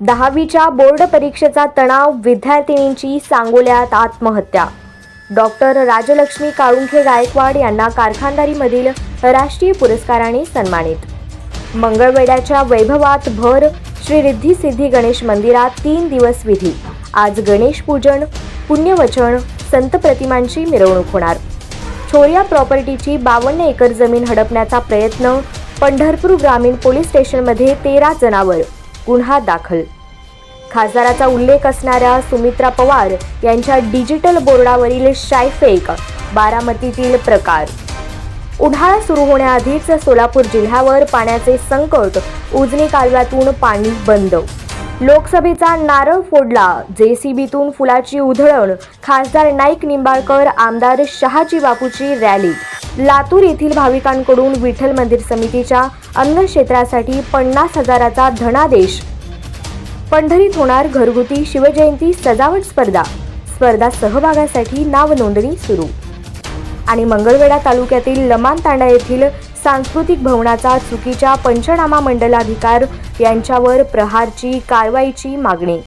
दहावीच्या बोर्ड परीक्षेचा तणाव विद्यार्थिनींची सांगोल्यात आत्महत्या. डॉक्टर राजलक्ष्मी काळुंखे गायकवाड यांना कारखानदारीमधील राष्ट्रीय पुरस्काराने सन्मानित. मंगळवेड्याच्या वैभवात भर श्री रिद्धी सिद्धी गणेश मंदिरात तीन दिवस विधी. आज गणेश पूजन पुण्यवचन संत प्रतिमांची मिरवणूक होणार. छोरिया प्रॉपर्टीची बावन्न एकर जमीन हडपण्याचा प्रयत्न पंढरपूर ग्रामीण पोलीस स्टेशनमध्ये तेरा जणांवर गुन्हा दाखल. खासदाराचा उल्लेख असणाऱ्या सुमित्रा पवार यांच्या डिजिटल बोर्डावरील शायफेक बारामतीतील प्रकार. उन्हाळा सुरू होण्याआधीच सोलापूर जिल्ह्यावर पाण्याचे संकट उजनी कालव्यातून पाणी बंद. लोकसभेचा नारळ फोडला जेसीबीतून फुलाची उधळण खासदार नाईक निंबाळकर आमदार शहाजी बापूची रॅली. लातूर येथील भाविकांकडून विठ्ठल मंदिर समितीच्या अन्न क्षेत्रासाठी पन्नास हजाराचा धनादेश. पंढरीत होणार घरगुती शिवजयंती सजावट स्पर्धा. स्पर्धा सहभागासाठी नाव नोंदणी सुरू. आणि मंगळवेढा तालुक्यातील लमान तांडा येथील सांस्कृतिक भवनाचा चुकीच्या पंचनामा मंडलाधिकार यांच्यावर प्रहारची कारवाईची मागणी.